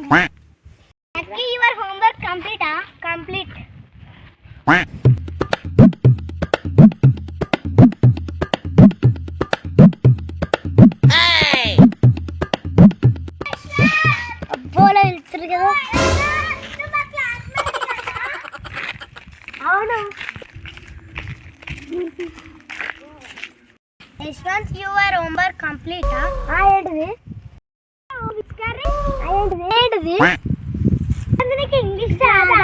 Lucky your homework complete, ah? Complete. అబ్బోలో వెళ్తారు కదా అవును యశ్వంత్ యువర్ హోంవర్క్ కంప్లీట్ ఏంటిది ఏంటిది. నీకు ఇంగ్లీష్ రాదా?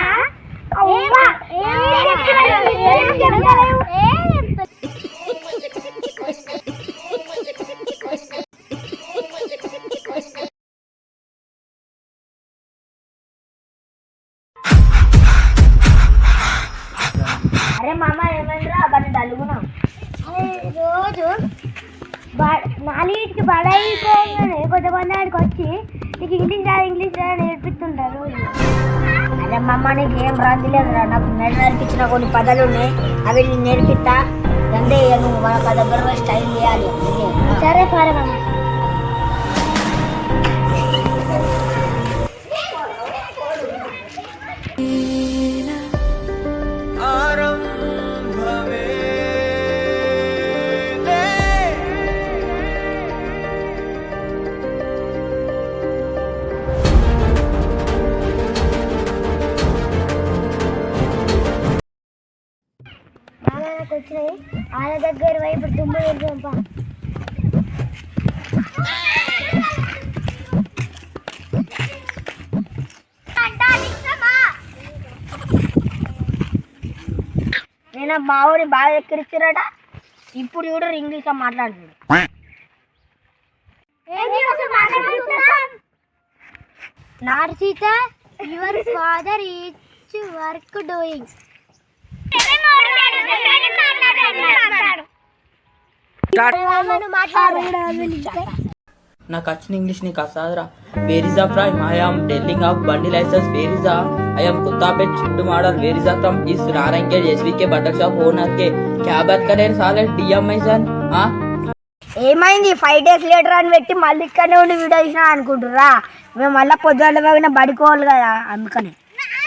అరే మామ ఏమైందిరా? బండి డలుగునా రోజు నాలుగింటికి బడైపోగానే కొంతమంది ఆడికి వచ్చి నీకు ఇంగ్లీష్ రాదు ఇంగ్లీష్ రాదు నేర్పిస్తుంటారు అదే మామ నీకు ఏం రాదు రా. నాకు నేను నేర్పించిన కొన్ని పదాలు ఉన్నాయి. అవి నేను నేర్పిస్తా. అంతే నువ్వు మన దగ్గర స్టైల్ చేయాలి. సరే సరే మామ మామ వాళ్ళ దగ్గర వైపు దుమ్ము పంప నేను మా ఊరి బాగా ఎక్కిరిచ్చిరట ఇప్పుడు చూడు ఇంగ్లీష్ లో మాట్లాడుతున్నాడు quack. నార్సిత your father each work doing నాకు వచ్చిన ఇంగ్లీష్ నీకు అసాదరా. Where is the from I am telling of బండి licence where is the I am Kuttapet చిట్టు model where is the from is Narayanagate SVK butter shop owner కే క్యా బత్ కరే సాలే DMI sir ఏమైంది? ఫైవ్ డేస్ లేటర్ అని పెట్టి మళ్ళీ ఇక్కడనే ఉండి వీడియో తీసినా అనుకుంటురా మేము మళ్ళీ పొద్దున్న పోయిన బడికోవాలి కదా అందుకని.